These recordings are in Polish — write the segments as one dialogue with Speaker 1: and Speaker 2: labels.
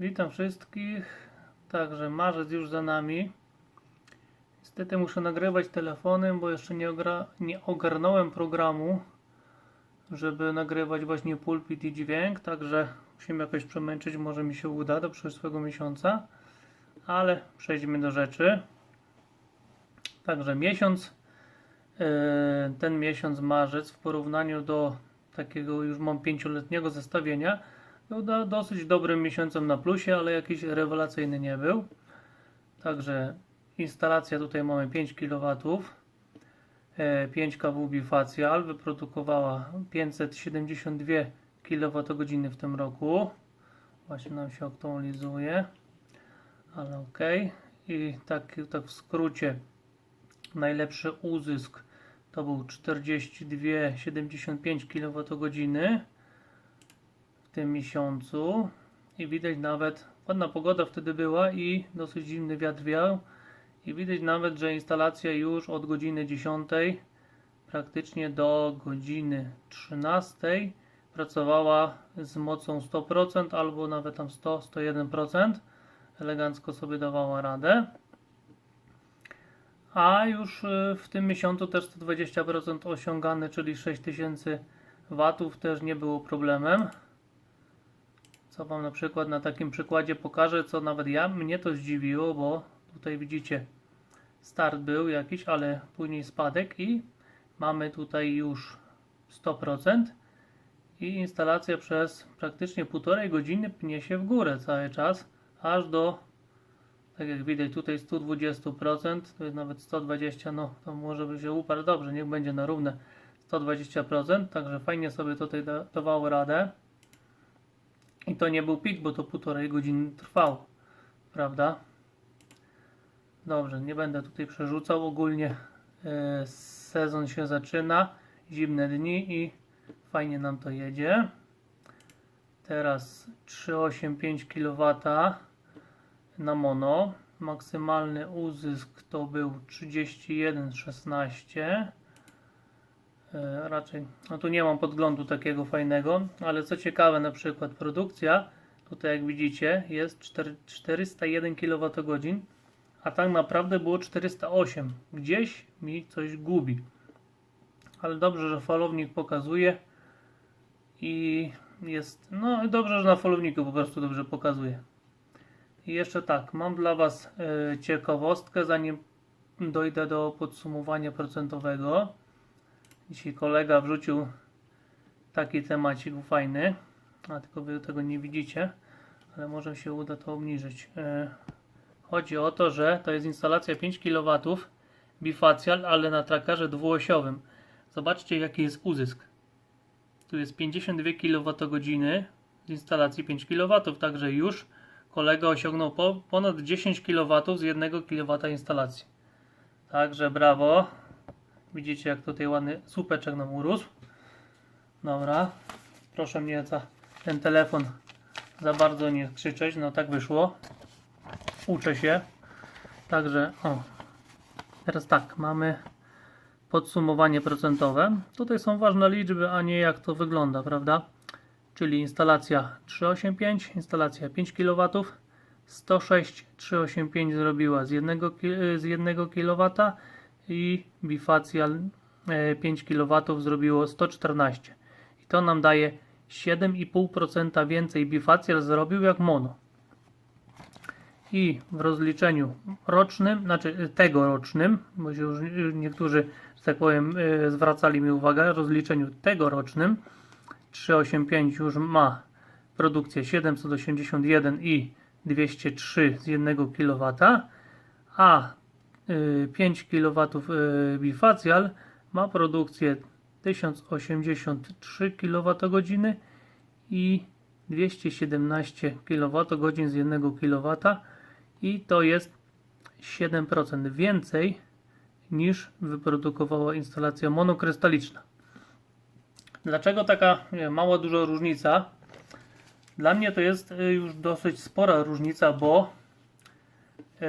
Speaker 1: Witam wszystkich. Także marzec już za nami. Niestety muszę nagrywać telefonem, bo jeszcze nie, nie ogarnąłem programu, żeby nagrywać właśnie pulpit i dźwięk. Także musimy jakoś przemęczyć, może mi się uda do przyszłego miesiąca. Ale przejdźmy do rzeczy. Także miesiąc, yy, ten miesiąc marzec w porównaniu do takiego już mam pięcioletniego zestawienia był do, dosyć dobrym miesiącem na plusie, ale jakiś rewelacyjny nie był. Także instalacja tutaj mamy 5 kW. e, 5 kW bifacial wyprodukowała 572 kWh w tym roku. Właśnie nam się aktualizuje, ale ok. I tak, tak w skrócie, najlepszy uzysk to był 42,75 kWh tym miesiącu i widać nawet, ładna pogoda wtedy była i dosyć zimny wiatr wiał. I widać nawet, że instalacja już od godziny 10 praktycznie do godziny 13 pracowała z mocą 100% albo nawet tam 100-101% elegancko sobie dawała radę. A już y, w tym miesiącu też 120% osiągane, czyli 6000 watów też nie było problemem co Wam na przykład na takim przykładzie pokażę, co nawet ja, mnie to zdziwiło, bo tutaj widzicie, start był jakiś, ale później spadek i mamy tutaj już 100% i instalacja przez praktycznie półtorej godziny pnie się w górę cały czas, aż do, tak jak widać tutaj 120%, to jest nawet 120, no to może by się uparł, dobrze, niech będzie na równe 120%, także fajnie sobie tutaj da, dawało radę. I to nie był pik, bo to półtorej godziny trwało, prawda? Dobrze, nie będę tutaj przerzucał. Ogólnie e, sezon się zaczyna, zimne dni i fajnie nam to jedzie. Teraz 385 kW na mono. Maksymalny uzysk to był 31,16. E, raczej, no tu nie mam podglądu takiego fajnego, ale co ciekawe, na przykład produkcja, tutaj jak widzicie, jest 4, 401 kWh, a tak naprawdę było 408. Gdzieś mi coś gubi. Ale dobrze, że falownik pokazuje i jest, no dobrze, że na falowniku po prostu dobrze pokazuje. I jeszcze tak, mam dla Was e, ciekawostkę, zanim dojdę do podsumowania procentowego. Dzisiaj kolega wrzucił taki temacik fajny, a tylko wy tego nie widzicie, ale może się uda to obniżyć. E, Chodzi o to, że to jest instalacja 5 kW bifacial, ale na trackerze dwuosiowym. Zobaczcie jaki jest uzysk. Tu jest 52 kWh z instalacji 5 kW, także już kolega osiągnął po, ponad 10 kW z 1 kW instalacji. Także brawo. Widzicie jak tutaj ładny słupeczek nam urósł. Dobra. Proszę mnie za ten telefon za bardzo nie krzyczeć. No tak wyszło. Uczę się. Także o. Teraz tak, mamy podsumowanie procentowe. Tutaj są ważne liczby, a nie jak to wygląda, prawda? Czyli instalacja 385, instalacja 5 kW, 106 385 zrobiła z 1, z 1 kW i bifacial e, 5 kW zrobiło 114 i to nam daje 7,5% więcej bifacial zrobił jak mono. I w rozliczeniu rocznym, znaczy tegorocznym, bo się już niektórzy, że tak powiem, e, zwracali mi uwagę, w rozliczeniu tegorocznym 385 już ma produkcję 781 i 203 z 1 kW, a 5 kW y, bifacial ma produkcję 1083 kWh i 217 kWh z 1 kW i to jest 7% więcej niż wyprodukowała instalacja monokrystaliczna. Dlaczego taka mała, duża różnica? Dla mnie to jest y, już dosyć spora różnica, bo yy,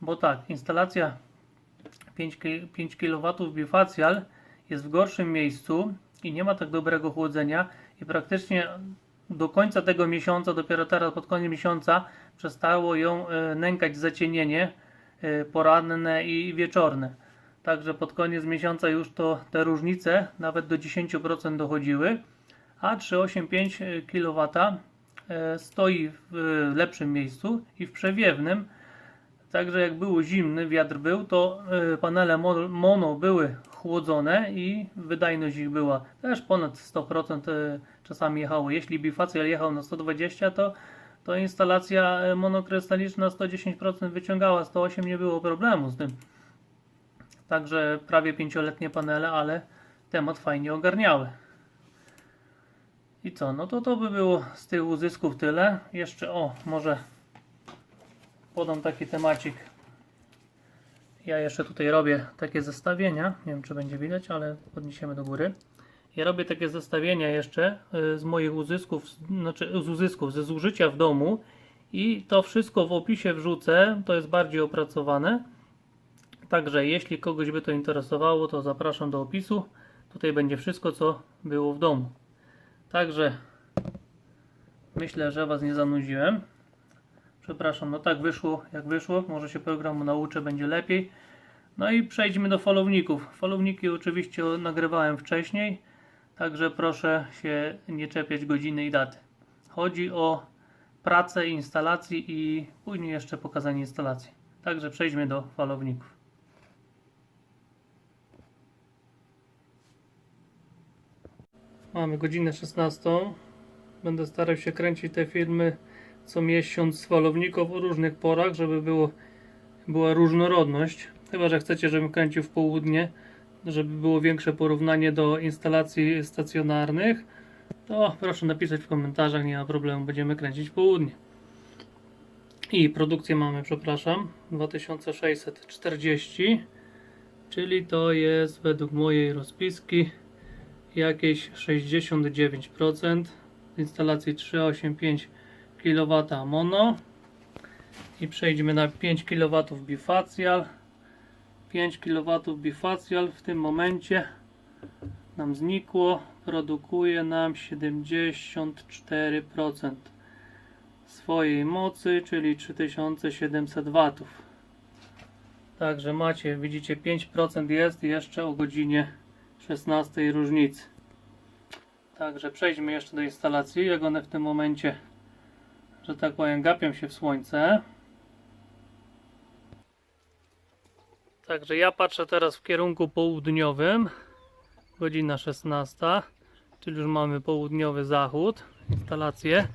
Speaker 1: bo tak, instalacja 5, ki- 5 kW bifacial jest w gorszym miejscu i nie ma tak dobrego chłodzenia i praktycznie do końca tego miesiąca, dopiero teraz pod koniec miesiąca przestało ją e, nękać zacienienie e, poranne i wieczorne. Także pod koniec miesiąca już to te różnice nawet do 10% dochodziły, a 385 kW e, stoi w lepszym miejscu i w przewiewnym. Także jak było zimny, wiatr był, to e, panele mo- mono były chłodzone i wydajność ich była też ponad 100% e, czasami jechało. Jeśli bifacjal jechał na 120, to, to instalacja e, monokrystaliczna 110% wyciągała, 108 nie było problemu z tym. Także prawie pięcioletnie panele, ale temat fajnie ogarniały. I co? No to to by było z tych uzysków tyle. Jeszcze o, może podam taki temacik. Ja jeszcze tutaj robię takie zestawienia. Nie wiem, czy będzie widać, ale podniesiemy do góry. Ja robię takie zestawienia jeszcze y, z moich uzysków, znaczy z uzysków, ze zużycia w domu i to wszystko w opisie wrzucę. To jest bardziej opracowane. Także jeśli kogoś by to interesowało, to zapraszam do opisu. Tutaj będzie wszystko, co było w domu. Także myślę, że Was nie zanudziłem. Przepraszam, no tak wyszło jak wyszło. Może się programu nauczę, będzie lepiej. No i przejdźmy do falowników. Falowniki oczywiście nagrywałem wcześniej, także proszę się nie czepiać godziny i daty. Chodzi o pracę instalacji i później jeszcze pokazanie instalacji. Także przejdźmy do falowników. Mamy godzinę 16. Będę starał się kręcić te filmy co miesiąc z falowników o różnych porach, żeby było, była różnorodność. Chyba, że chcecie, żebym kręcił w południe, żeby było większe porównanie do instalacji stacjonarnych, to proszę napisać w komentarzach, nie ma problemu, będziemy kręcić w południe. I produkcję mamy, przepraszam, 2640, czyli to jest według mojej rozpiski jakieś 69% instalacji 385 kW mono. I przejdźmy na 5 kW bifacial. 5 kW bifacial w tym momencie nam znikło. Produkuje nam 74% swojej mocy czyli 3700 W także macie widzicie 5% jest jeszcze o godzinie 16 różnicy. Także przejdźmy jeszcze do instalacji. Jak one w tym momencie że tak powiem, gapią się w słońce. Także ja patrzę teraz w kierunku południowym. Godzina 16, czyli już mamy południowy zachód. Instalację.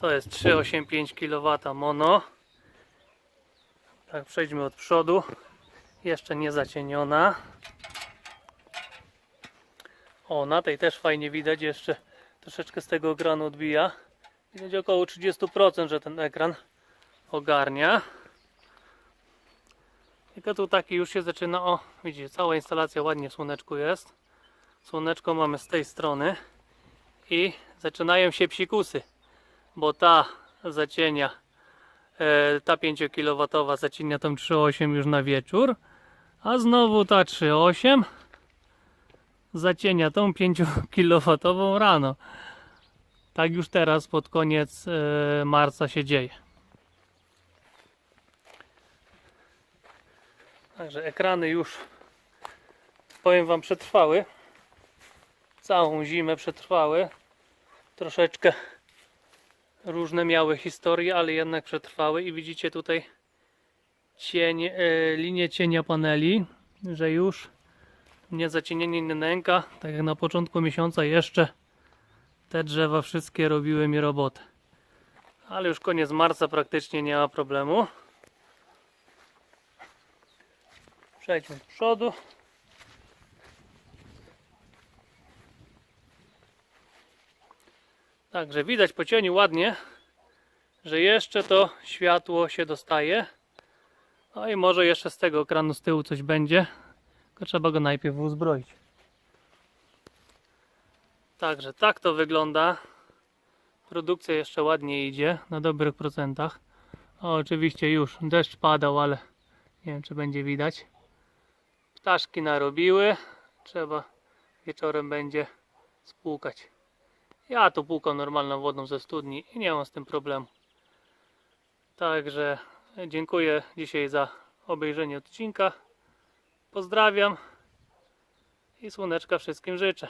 Speaker 1: To jest 385 kW mono. Tak, przejdźmy od przodu. Jeszcze nie zacieniona. O, na tej też fajnie widać. Jeszcze troszeczkę z tego ekranu odbija. Widać około 30%, że ten ekran ogarnia. Tylko tu taki już się zaczyna. O, widzicie, cała instalacja ładnie w słoneczku jest. Słoneczko mamy z tej strony. I zaczynają się psikusy, bo ta zacienia, e, ta 5 kW zacienia tą 3.8 już na wieczór, a znowu ta 3.8 zacienia tą 5 kW rano. Tak już teraz pod koniec e, marca się dzieje. Także ekrany już powiem Wam przetrwały. Całą zimę przetrwały. Troszeczkę różne miały historie, ale jednak przetrwały i widzicie tutaj cień, e, linię cienia paneli, że już nie zacienienie nie nęka, tak jak na początku miesiąca jeszcze te drzewa wszystkie robiły mi robotę. Ale już koniec marca praktycznie nie ma problemu. Przejdźmy do przodu. Także widać po cieniu ładnie, że jeszcze to światło się dostaje. No i może jeszcze z tego ekranu z tyłu coś będzie. Tylko trzeba go najpierw uzbroić. Także tak to wygląda. Produkcja jeszcze ładnie idzie, na dobrych procentach. O, oczywiście już deszcz padał, ale nie wiem czy będzie widać. Ptaszki narobiły. Trzeba wieczorem będzie spłukać. Ja to płukam normalną wodą ze studni i nie mam z tym problemu. Także dziękuję dzisiaj za obejrzenie odcinka. Pozdrawiam i słoneczka wszystkim życzę.